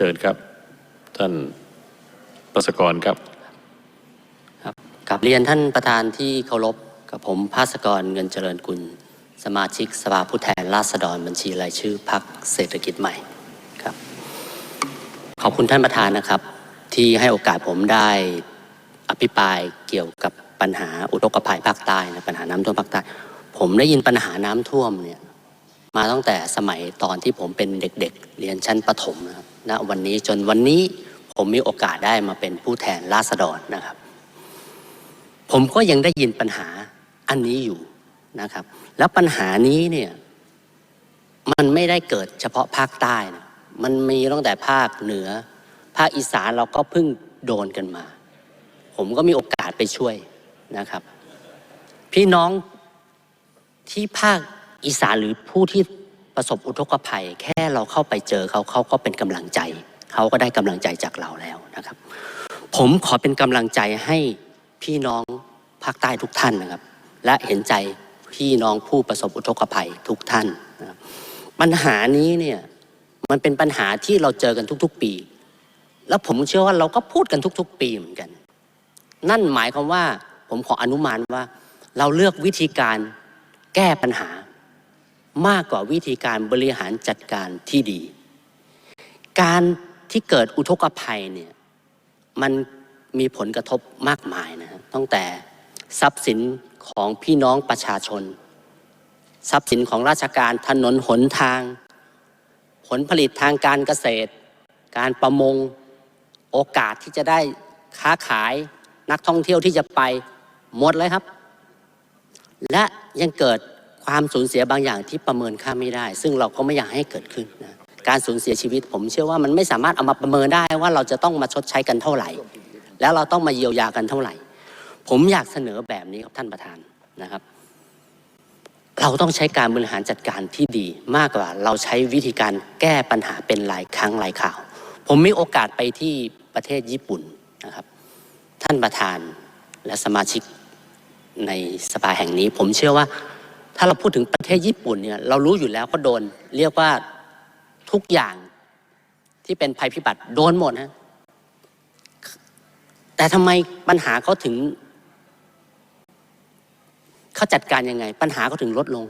ชิญครับ ท่านประสกรครับครับกับเรียนท่านประธานที่เคารพกับผมภาสกรเงินเจริญกุล สมาชิกสภาผู้แทนราษฎรบัญชีรายชื่อพรรคเศรษฐกิจใหม่ครับ ขอบคุณท่านประธานนะครับ ที่ให้โอกาสผมได้อภิปรายเกี่ยวกับปัญหาอุทกภัยภาคใต้นะปัญหาน้ำท่วมภาคใต้ ผมได้ยินปัญหาน้ำท่วมเนี่ย มาตั้งแต่สมัยตอนที่ผมเป็นเด็กๆ เรียนชั้นประถมนะครับณวันนี้จนวันนี้ผมมีโอกาสได้มาเป็นผู้แทนราษฎรนะครับ ผมก็ยังได้ยินปัญหาอันนี้อยู่นะครับ แล้วปัญหานี้เนี่ยมันไม่ได้เกิดเฉพาะภาคใต้นะมันมีตั้งแต่ภาคเหนือ ภาคอีสานเราก็เพิ่งโดนกันมา ผมก็มีโอกาสไปช่วยนะครับ พี่น้องที่ภาค อีสานหรือผู้ที่ประสบอุทกภัย แค่เราเข้าไปเจอเขาเขาก็เป็นกำลังใจ เขาก็ได้กำลังใจจากเราแล้วนะครับ ผมขอเป็นกำลังใจให้พี่น้องภาคใต้ทุกท่านนะครับ และเห็นใจพี่น้องผู้ประสบอุทกภัยทุกท่านนะครับปัญหานี้เนี่ยมันเป็นปัญหาที่เราเจอกันทุก ๆ ปี แล้วผมเชื่อว่าเราก็พูดกันทุก ๆ ปีเหมือนกัน นั่นหมายความว่าผมขออนุมานว่า เราเลือกวิธีการแก้ปัญหา มากกว่าวิธีการบริหารจัดการที่ดี การที่เกิดอุทกภัยเนี่ยมันมีผลกระทบมากมายนะตั้งแต่ทรัพย์สินของพี่น้องประชาชน ทรัพย์สินของราชการถนนหนทาง ผลผลิตทางการเกษตร การประมงโอกาสที่จะได้ค้าขายนักท่องเที่ยวที่จะไปหมดเลยครับ และยังเกิด ความสูญเสียบางอย่างที่ประเมินค่าไม่ได้ ซึ่งเราก็ไม่อยากให้เกิดขึ้นนะการสูญเสียชีวิต ผมเชื่อว่ามันไม่สามารถเอามาประเมินได้ว่าเราจะต้องมาชดใช้กันเท่าไหร่ แล้วเราต้องมาเยียวยากันเท่าไหร่ ผมอยากเสนอแบบนี้ครับท่านประธานนะครับ เราต้องใช้การบริหารจัดการที่ดีมากกว่า เราใช้วิธีการแก้ปัญหาเป็นรายครั้งรายข่าว ผมมีโอกาสไปที่ประเทศญี่ปุ่นนะครับ ท่านประธานและสมาชิกในสภาแห่งนี้ ผมเชื่อว่า ถ้าเราพูดถึงประเทศญี่ปุ่นเนี่ยเรารู้อยู่แล้วก็โดน เรียกว่าทุกอย่างที่เป็นภัยพิบัติโดนหมดฮะแต่ทำไมปัญหาเขาถึงเขาจัดการยังไง ปัญหาเขาถึงลดลง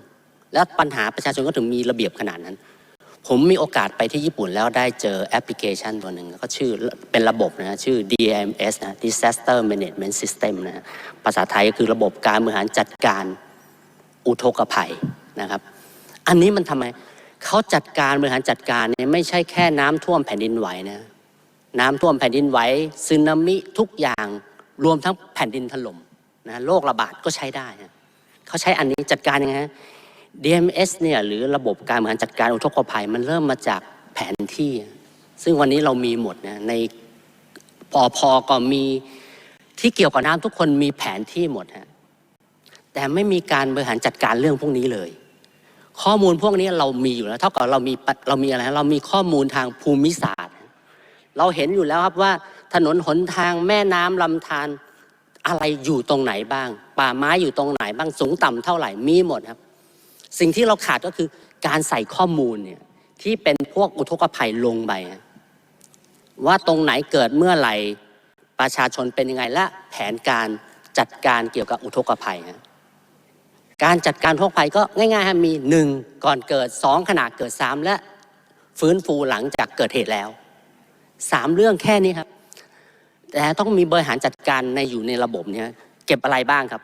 แล้วปัญหาประชาชนก็ถึงมีระเบียบขนาดนั้น ผมมีโอกาสไปที่ญี่ปุ่นแล้วได้เจอแอปพลิเคชันตัวหนึ่งก็ชื่อเป็นระบบนะชื่อ DMS นะ Disaster Management System นะฮะภาษาไทยก็คือระบบการบริหารจัดการ อุทกภัยนะครับ อันนี้มันทำไมเขาจัดการบริหารจัดการเนี่ยไม่ใช่แค่น้ำท่วมแผ่นดินไหวนะน้ำท่วมแผ่นดินไหวสึนามิทุกอย่างรวมทั้งแผ่นดินถล่มนะโรคระบาดก็ใช้ได้นะเขาใช้อันนี้จัดการยังไงฮะ DMS เนี่ยหรือระบบการบริหารจัดการอุทกภัยมันเริ่มมาจากแผนที่ ซึ่งวันนี้เรามีหมดนะในปอพอก็มีที่เกี่ยวกับน้ำทุกคนมีแผนที่หมดฮะ แต่ไม่มีการบริหารจัดการเรื่องพวกนี้เลย ข้อมูลพวกนี้เรามีอยู่แล้วเท่ากับเรามีเรามีอะไรเรามีข้อมูลทางภูมิศาสตร์ เราเห็นอยู่แล้วครับว่าถนนหนทางแม่น้ำลำธารอะไรอยู่ตรงไหนบ้าง ป่าไม้อยู่ตรงไหนบ้างสูงต่ำเท่าไหร่มีหมดครับ สิ่งที่เราขาดก็คือการใส่ข้อมูลเนี่ยที่เป็นพวกอุทกภัยลงไปว่าตรงไหนเกิดเมื่อไหร่ประชาชนเป็นยังไงและแผนการจัดการเกี่ยวกับอุทกภัยฮะ การจัดการอุทกภัยก็ง่ายๆฮะมีหนึ่งก่อนเกิดสองขณะเกิดสามและฟื้นฟูหลังจากเกิดเหตุแล้วสามเรื่องแค่นี้ครับ แต่ต้องมีบริหารจัดการในอยู่ในระบบเนี่ยเก็บอะไรบ้างครับ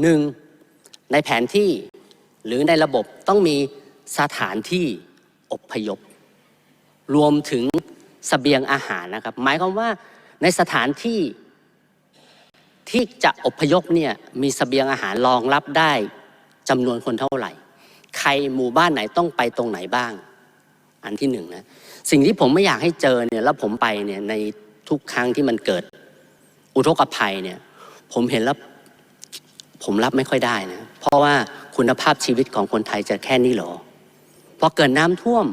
หนึ่งในแผนที่หรือในระบบต้องมีสถานที่อบพยพ รวมถึงสเสบียงอาหารนะครับ หมายความว่าในสถานที่ ที่จะอพยพเนี่ยมีสเสบียงอาหารรองรับได้จำนวนคนเท่าไหร่ ใครหมู่บ้านไหนต้องไปตรงไหนบ้าง อันที่หนึ่งนะสิ่งที่ผมไม่อยากให้เจอเนี่ยแล้วผมไปเนี่ยในทุกครั้งที่มันเกิดอุทกภัยเนี่ย ผมเห็นแล้วผมรับไม่ค่อยได้นะเพราะว่าคุณภาพชีวิตของคนไทยจะแค่นี้หรอพอเกิดน้ำท่วม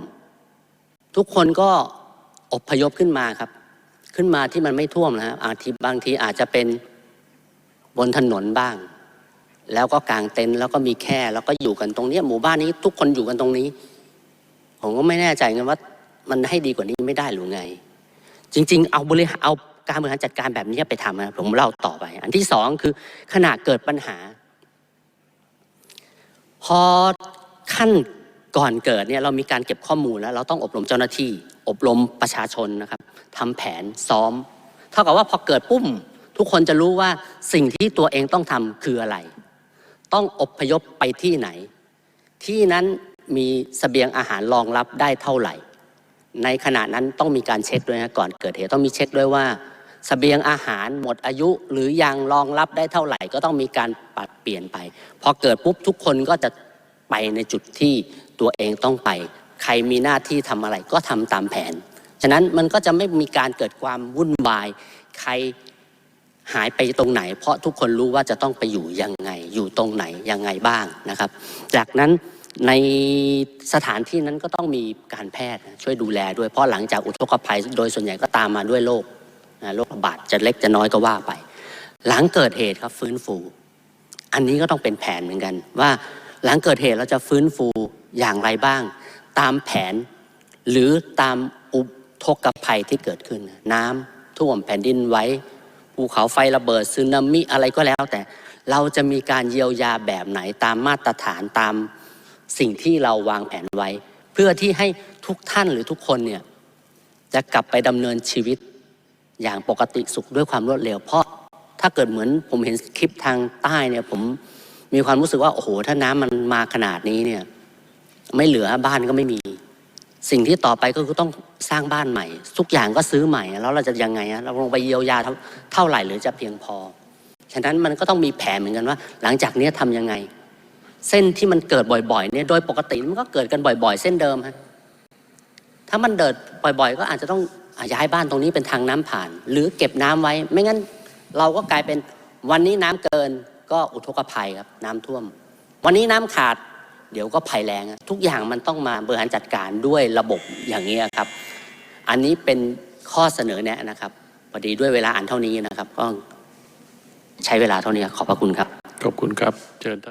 ทุกคนก็อพยพขึ้นมาครับ ขึ้นมาที่มันไม่ท่วมนะอาทีบางทีอาจจะเป็น บนถนนบ้าง แล้วก็กางเต็นท์แล้วก็มีแค่แล้วก็อยู่กันตรงนี้หมู่บ้านนี้ทุกคนอยู่กันตรงนี้ ผมก็ไม่แน่ใจกันว่า มันให้ดีกว่านี้ไม่ได้หรือไง จริง ๆ เอาบริหารเอาการบริหารจัดการแบบนี้ไปทำนะผมเล่าต่อไป อันที่สองคือขณะเกิดปัญหา พอขั้นก่อนเกิดเนี่ยเรามีการเก็บข้อมูลแล้วเราต้องอบรมเจ้าหน้าที่ อบรมประชาชนนะครับทำแผนซ้อม เท่ากับว่าพอเกิดปุ้ม ทุกคนจะรู้ว่าสิ่งที่ตัวเองต้องทำคืออะไร ต้องอบพยพไปที่ไหน ที่นั้นมีสเสบียงอาหารรองรับได้เท่าไหร่ ในขณะนั้นต้องมีการเช็คด้วยนะก่อนเกิดเหตุต้องมีเช็คด้วยว่าสเสบียงอาหารหมดอายุหรือยังรองรับได้เท่าไหร่ ก็ต้องมีการปรับเปลี่ยนไป พอเกิดปุ๊บทุกคนก็จะไปในจุดที่ตัวเองต้องไป ใครมีหน้าที่ทำอะไรก็ทำตามแผน ฉะนั้นมันก็จะไม่มีการเกิดความวุ่นวาย ใคร หายไปตรงไหน เพราะทุกคนรู้ว่าจะต้องไปอยู่ยังไง อยู่ตรงไหนยังไงบ้างนะครับ จากนั้นในสถานที่นั้นก็ต้องมีการแพทย์ช่วยดูแลด้วยเพราะหลังจากอุทกภัย โดยส่วนใหญ่ก็ตามมาด้วยโรคโรคระบาดจะเล็กจะน้อยก็ว่าไป หลังเกิดเหตุครับฟื้นฟู อันนี้ก็ต้องเป็นแผนเหมือนกัน ว่าหลังเกิดเหตุเราจะฟื้นฟูอย่างไรบ้าง ตามแผน หรือตามอุทกภัยที่เกิดขึ้น น้ำท่วมแผ่นดินไหว ภูเขาไฟระเบิดซึนามิอะไรก็แล้ว แต่เราจะมีการเยียวยาแบบไหนตามมาตรฐานตามสิ่งที่เราวางแผนไว้ เพื่อที่ให้ทุกท่านหรือทุกคนเนี่ยจะกลับไปดำเนินชีวิตอย่างปกติสุขด้วยความรวดเร็ว เพราะถ้าเกิดเหมือนผมเห็นคลิปทางใต้เนี่ยผมมีความรู้สึกว่าโอ้โหถ้าน้ำมันมาขนาดนี้เนี่ยไม่เหลือบ้านก็ไม่มี สิ่งที่ต่อไปก็คือต้องสร้างบ้านใหม่ ทุกอย่างก็ซื้อใหม่ แล้วเราจะยังไงเราลงไปเยียวยาเท่าเท่าไหร่หรือจะเพียงพอ ฉะนั้นมันก็ต้องมีแผนเหมือนกันว่า หลังจากนี้ยทำยังไง เส้นที่มันเกิดบ่อยๆเนี่ยโดยปกติมันก็เกิดกันบ่อย ๆ เส้นเดิมฮะถ้ามันเดิดบ่อย ๆ ก็อาจจะต้องอะย้ายบ้านตรงนี้เป็นทางน้ำผ่าน หรือเก็บน้ำไว้ ไม่งั้นเราก็กลายเป็นวันนี้น้ำเกินก็อุทกภัยครับน้ำท่วม วันนี้น้ำขาด เดี๋ยวก็ภัยแรงทุกอย่างมันต้องมาบริหารจัดการด้วยระบบอย่างนี้ครับ อันนี้เป็นข้อเสนอแนะนะครับพอดีด้วยเวลาอ่านเท่านี้นะครับ ก็ใช้เวลาเท่านี้ขอบพระคุณครับ ขอบคุณครับ เชิญท่าน